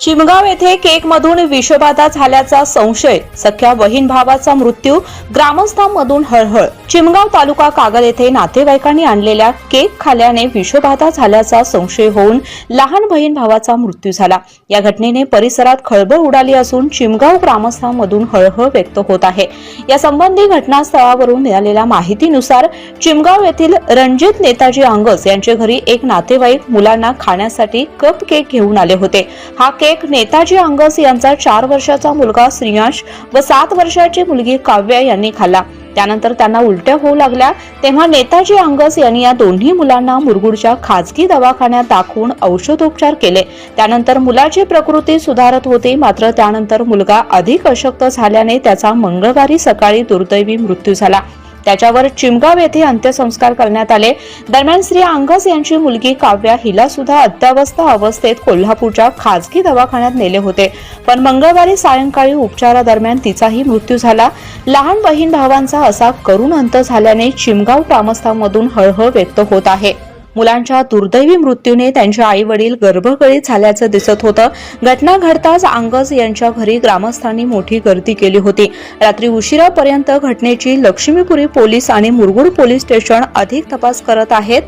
चिमगाव येथे केक मधून विषबाधा झाल्याचा संशय. सख्या बहीण भावाचा मृत्यू ग्रामस्थांमधून हळहळ. चिमगाव तालुका कागल येथे नातेवाईकांनी आणलेल्या केक खाल्याने विषबाधा झाल्याचा संशय होऊन लहान बहीण भावाचा मृत्यू झाला. या घटनेने परिसरात खळबळ उडाली असून चिमगाव ग्रामस्थांमधून हळहळ व्यक्त होत आहे. या संबंधी घटनास्थळावरून मिळालेल्या माहितीनुसार चिमगाव येथील रणजित नेताजी अंगस यांच्या घरी एक नातेवाईक मुलांना खाण्यासाठी कप केक घेऊन आले होते. हा केक नेताजी अंगस यांचा चार वर्षाचा मुलगा श्रीयांश व सात वर्षाची मुलगी काव्या यांनी खाल्ला. त्यानंतर त्यांना उलट्या होऊ लागल्या. तेव्हा नेताजी अंगस यांनी या दोन्ही मुलांना मुरगुडच्या खाजगी दवाखान्यात दाखवून औषधोपचार केले. त्यानंतर मुलाची प्रकृती सुधारत होती मात्र त्यानंतर मुलगा अधिक अशक्त झाल्याने त्याचा मंगळवारी सकाळी दुर्दैवी मृत्यू झाला. त्याच्यावर चिमगाव येथे अंत्यसंस्कार करण्यात आले. दरम्यान श्री अंगस यांची मुलगी काव्या हिला सुद्धा अत्यावस्था अवस्थेत कोल्हापूरच्या खाजगी दवाखान्यात नेले होते. पण मंगळवारी सायंकाळी उपचारादरम्यान तिचाही मृत्यू झाला. लहान बहीण भावांचा असा करुण अंत झाल्याने चिमगाव ग्रामस्थांमधून हळहळ व्यक्त होत आहे. मुलांच्या दुर्दैवी मृत्यूने त्यांचे आई वडील गर्भगळीत झाल्याचं दिसत होतं. घटना घडताच आंगज यांच्या घरी ग्रामस्थांनी मोठी गर्दी केली होती. रात्री उशिरापर्यंत घटनेची लक्ष्मीपुरी पोलीस आणि मुरगुड पोलीस स्टेशन अधिक तपास करत आहेत.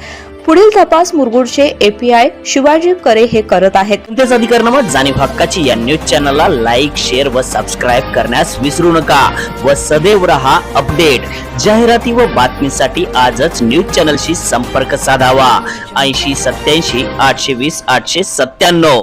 पुढील तपास मुरगुडचे एपीआय शिवाजी करे हे करत आहेत. त्याच अधिकारनामा जाणीव हक्काची या न्यूज चॅनलला लाईक शेअर व सबस्क्राईब करण्यास विसरू नका. व सदैव रहा अपडेट जाहिराती व बातमीसाठी आजच न्यूज चॅनलशी संपर्क साधावा. ऐंशी सत्याऐंशी आठशे वीस आठशे सत्त्याण्णव.